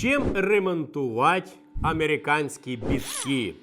Чим ремонтувати американські бітки?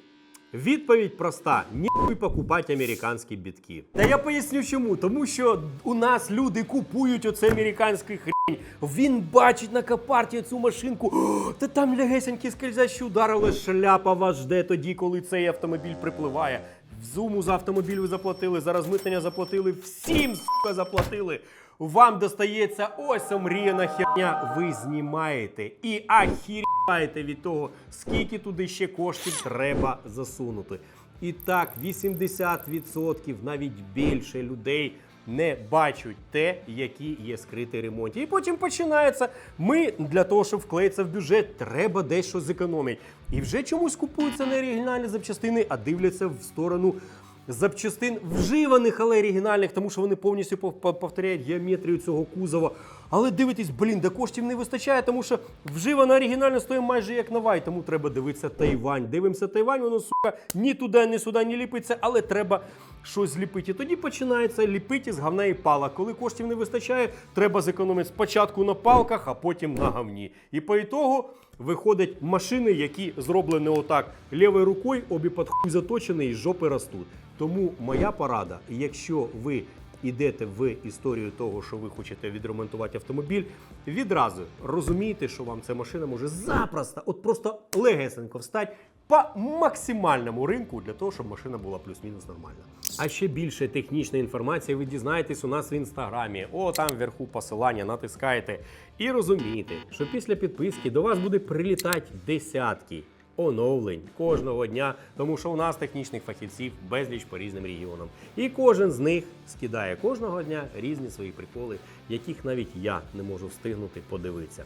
Відповідь проста: ніхуй покупати американські бітки. Та я поясню чому. Тому що у нас люди купують оце американський хрінь. Він бачить на капарті цю машинку. Та там легесенькі скользящі удари, але шляпа вас жде тоді, коли цей автомобіль припливає. В зуму за автомобіль ви заплатили, за розмитнення заплатили, всім сука заплатили. Вам достається ось омріяна херня. Ви знімаєте і ахіряєте від того, скільки туди ще коштів треба засунути. І так, 80% навіть більше людей не бачать те, які є скриті ремонті. І потім починається. Ми для того, щоб вклеїтися в бюджет, треба дещо зекономити. І вже чомусь купуються не оригінальні запчастини, а дивляться в сторону запчастин вживаних, але оригінальних, тому що вони повністю пов- пов- повторяють геометрію цього кузова. Але дивитесь, блін, де коштів не вистачає, тому що вживана оригінальна стоїть майже як нова, і тому треба дивитися Тайвань. Дивимося Тайвань, воно сука ні туди, ні сюди не ліпиться, але треба щось зліпити. Тоді починається ліпити з говна і палок. Коли коштів не вистачає, треба зекономити спочатку на палках, а потім на говні. І по ітогу виходять машини, які зроблені отак лівою рукою, обі під хуй заточені і жопи ростуть. Тому моя порада, якщо ви йдете в історію того, що ви хочете відремонтувати автомобіль, відразу розумійте, що вам ця машина може запросто, от просто легесенько встати по максимальному ринку для того, щоб машина була плюс-мінус нормальна. А ще більше технічної інформації ви дізнаєтесь у нас в інстаграмі. О, там вверху посилання натискаєте. І розумієте, що після підписки до вас буде прилітати десятки оновлень кожного дня, тому що у нас технічних фахівців безліч по різним регіонам. І кожен з них скидає кожного дня різні свої приколи, яких навіть я не можу встигнути подивитися.